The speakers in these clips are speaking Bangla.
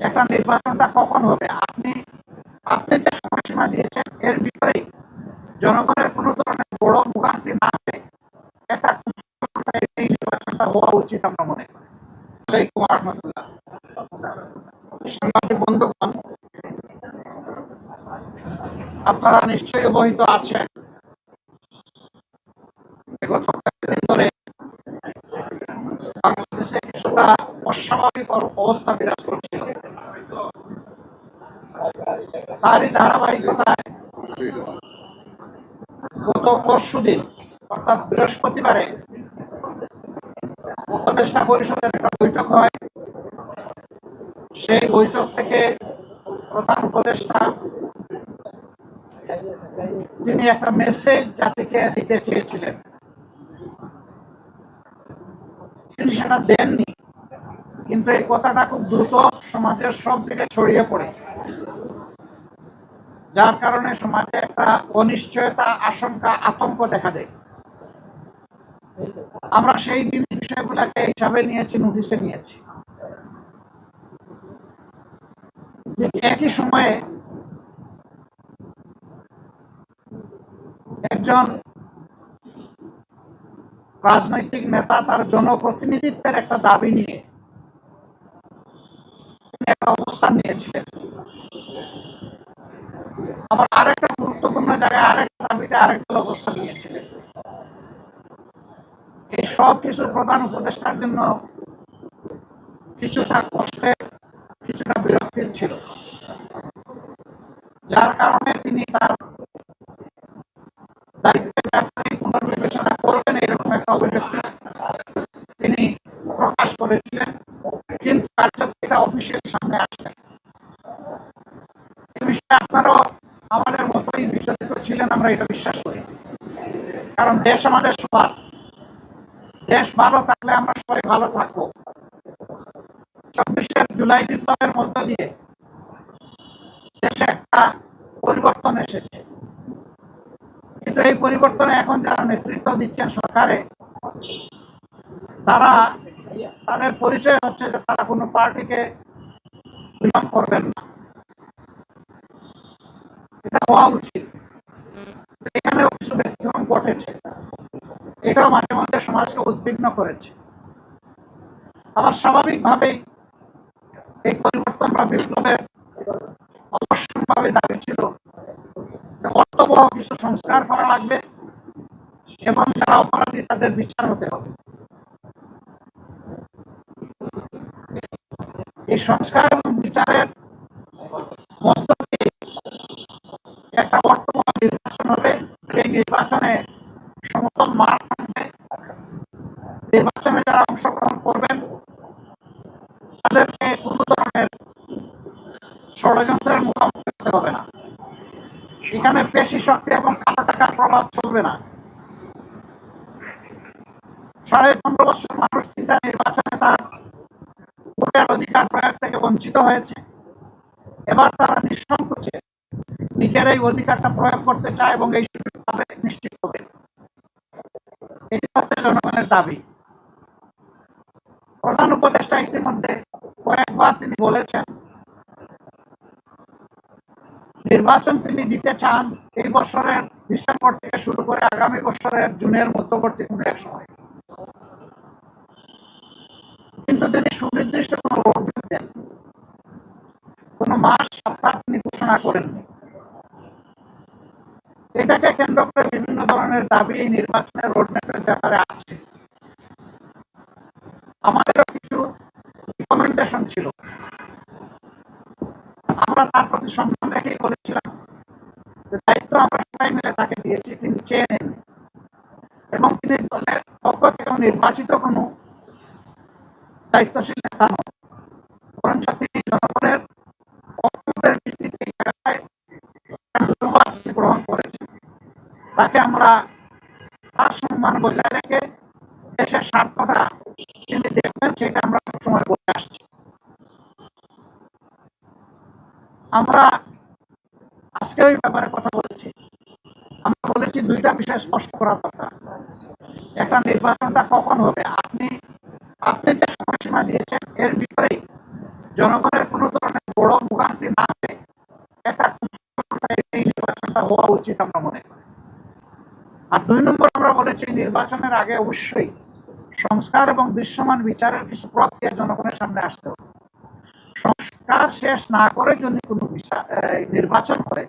একটা নির্বাচনটা কখন হবে? আপনি আপনি যে সময়সীমা দিয়েছেন, এর ভিতরেই জনগণের কোনো ধরনের বড় ভোগান্তি না হয় একটা এই নির্বাচনটা হওয়া উচিত আমরা মনে করি। আলাইকুম রহমতুল্লাহ। সাংবাদিক বন্ধুগণ, আপনারা নিশ্চয়ই অবহিত আছেন। বিগত কয়েকদিন ধরে বাংলাদেশে কিছুটা অস্বাভাবিক অবস্থা বিরাজ তারই ধারাবাহিকতায়। গত পরশু দিন, অর্থাৎ বৃহস্পতিবারে, উপদেষ্টা পরিষদের একটা বৈঠক হয়। সেই বৈঠক থেকে প্রধান উপদেষ্টা, তিনি একটা মেসেজ জাতিকে দিতে চেয়েছিলেন। তিনি সেটা দেননি, কিন্তু এই কথাটা খুব দ্রুত সমাজের সব দিকে ছড়িয়ে পড়ে। যার কারণে সমাজে একটা অনিশ্চয়তা, আশঙ্কা, আতঙ্ক দেখা দেয়। আমরা সেই দিন বিষয়গুলোকে হিসাবে নিয়েছি, নোটিশে নিয়েছি। একই সময়ে একজন রাজনৈতিক নেতা তার জনপ্রতিনিধিত্বের একটা দাবি নিয়ে একটা অবস্থান নিয়েছিলেন। আবার আরেকটা গুরুত্বপূর্ণ জায়গায় আরেকটা দাবিতে আরেকটা অবস্থান নিয়েছিলেন এই সব কিছু প্রধান উপদেষ্টার জন্য কিছুটা কষ্টের কিছুটা বিরক্তির ছিল। যার কারণে তিনি তার দায়িত্বের ব্যাপারে পুনর্বিবেচনা করবেন এরকম একটা অভিব্যক্তি তিনি প্রকাশ করেছিলেন। কিন্তু কার্যত এটা অফিসিয়াল সামনে আসে এই বিষয়ে আপনারাও আমাদের মতোই বিচলিত ছিলেন আমরা এটা বিশ্বাস করি। কারণ দেশ আমাদের সবার। দেশ ভালো থাকলে আমরা সবাই ভালো থাকব। চব্বিশের জুলাই বিপ্লবের মধ্য দিয়ে দেশে একটা পরিবর্তন এসেছে। কিন্তু এই পরিবর্তনে এখন যারা নেতৃত্ব দিচ্ছেন সরকারে, তারা তাদের পরিচয় হচ্ছে যে তারা কোনো পার্টিকে বিলং করবেন না। এটা হওয়া উচিত। এখানেও কিছু ব্যতিক্রম ঘটেছে। এটাও মাঝে মাঝে সমাজকে উদ্বিগ্ন করেছে। আবার স্বাভাবিকভাবেই এই পরিবর্তন বা বিপ্লবের অবশ্যভাবে দাবি ছিল যে অর্থবহ কিছু সংস্কার করা লাগবে এবং যারা অপরাধী তাদের বিচার হতে হবে। এই সংস্কার এবং বিচারের নির্বাচনে সমতল মাঠ থাকবে। নির্বাচনে যারা অংশগ্রহণ করবেন, তাদেরকে কোনো ধরনের ষড়যন্ত্রের মুখোমুখি হতে হবে না। এখানে পেশি শক্তি এবং কালো টাকার প্রভাব চলবে না। সাড়ে পনেরো বছর মানুষ চিন্তা নির্বাচনে তার ভোটের অধিকার প্রয়োগ থেকে বঞ্চিত হয়েছে। এবার তারা নিঃসংকোচে নিজের এই অধিকারটা প্রয়োগ করতে চায় এবং এই দাবি। প্রধান উপদেষ্টা ইতিমধ্যে কয়েকবার তিনি বলেছেন, নির্বাচন তিনি দিতে চান এই বছরের ডিসেম্বর থেকে শুরু করে আগামী বছরের জুনের মধ্যবর্তী কোনো এক সময়। কিন্তু তিনি সুনির্দিষ্ট কোনো দেন কোনো মাস, সপ্তাহ তিনি ঘোষণা করেননি এটাকে কেন্দ্র করে বিভিন্ন ধরনের দাবি এই নির্বাচনের রোডম্যাপের ব্যাপারে আছে আমাদেরও কিছু রিকমেন্ডেশন ছিল। আমরা তার প্রতি সম্মান রেখেই বলেছিলাম যে দায়িত্ব আমরা সবাই মিলে তাকে দিয়েছি, তিনি চেয়ে নেন। এবং তিনি দলের পক্ষ থেকে নির্বাচিত কোনো দায়িত্বশীল নেতা নন। বরঞ্চ তিনি জনগণের মতামতের ভিত্তিতে গ্রহণ করেছেন। তাকে আমরা তার সম্মান বজায় রেখে দেশের স্বার্থটা দেখবেন সেটা আমরা সবসময় আসছি। আমরা আজকে ওই ব্যাপারে কথা বলেছি। আমরা বলেছি দুইটা বিষয় স্পষ্ট করা দরকার। একটা, নির্বাচনটা কখন হবে? আপনি আপনি যে সময়সীমা দিয়েছেন, এর ভিতরে জনগণের কোনো ধরনের বড় ভোগান্তি না হয়ে একটা এই নির্বাচনটা হওয়া উচিত আমরা মনে করি আর দুই নম্বর আমরা বলেছি, নির্বাচনের আগে অবশ্যই সংস্কার এবং দৃশ্যমান বিচারের কিছু প্রক্রিয়া জনগণের সামনে আসতে হবে। সংস্কার শেষ না করে যদি কোনো নির্বাচন হয়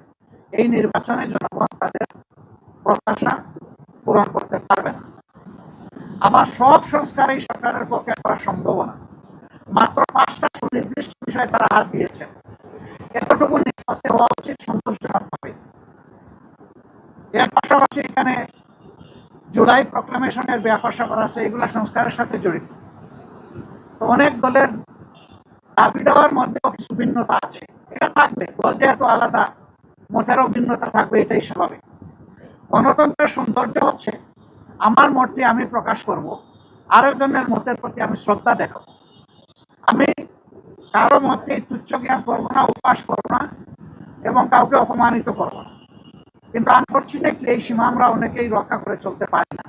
এই নির্বাচনে জনগণ তাদের প্রত্যাশা পূরণ করতে পারবে না। আবার সব সংস্কার এই সরকারের পক্ষে করা সম্ভব না। মাত্র পাঁচটা সুনির্দিষ্ট বিষয়ে তারা হাত দিয়েছেন। এতটুকু নিষ্পত্তি হওয়া উচিত সন্তোষজনক ভাবে এর পাশাপাশি এখানে জুলাই প্রক্লামেশনের ব্যাপার স্যাপার আছে, এগুলো সংস্কারের সাথে জড়িত। অনেক দলের দাবি দেওয়ার মধ্যেও কিছু ভিন্নতা আছে। এটা থাকবে, দল যেহেতু আলাদা মতেরও ভিন্নতা থাকবে, এটাই স্বাভাবিক। গণতন্ত্রের সৌন্দর্য হচ্ছে, আমার মতটি আমি প্রকাশ করব, আরেকজনের মতের প্রতি আমি শ্রদ্ধা দেখাবো। আমি কারও মতকে তুচ্ছ জ্ঞান করব না, উপাস করব না, এবং কাউকে অপমানিত করব না। কিন্তু আনফর্চুনেটলি এই সীমা আমরা অনেকেই রক্ষা করে চলতে পারি না।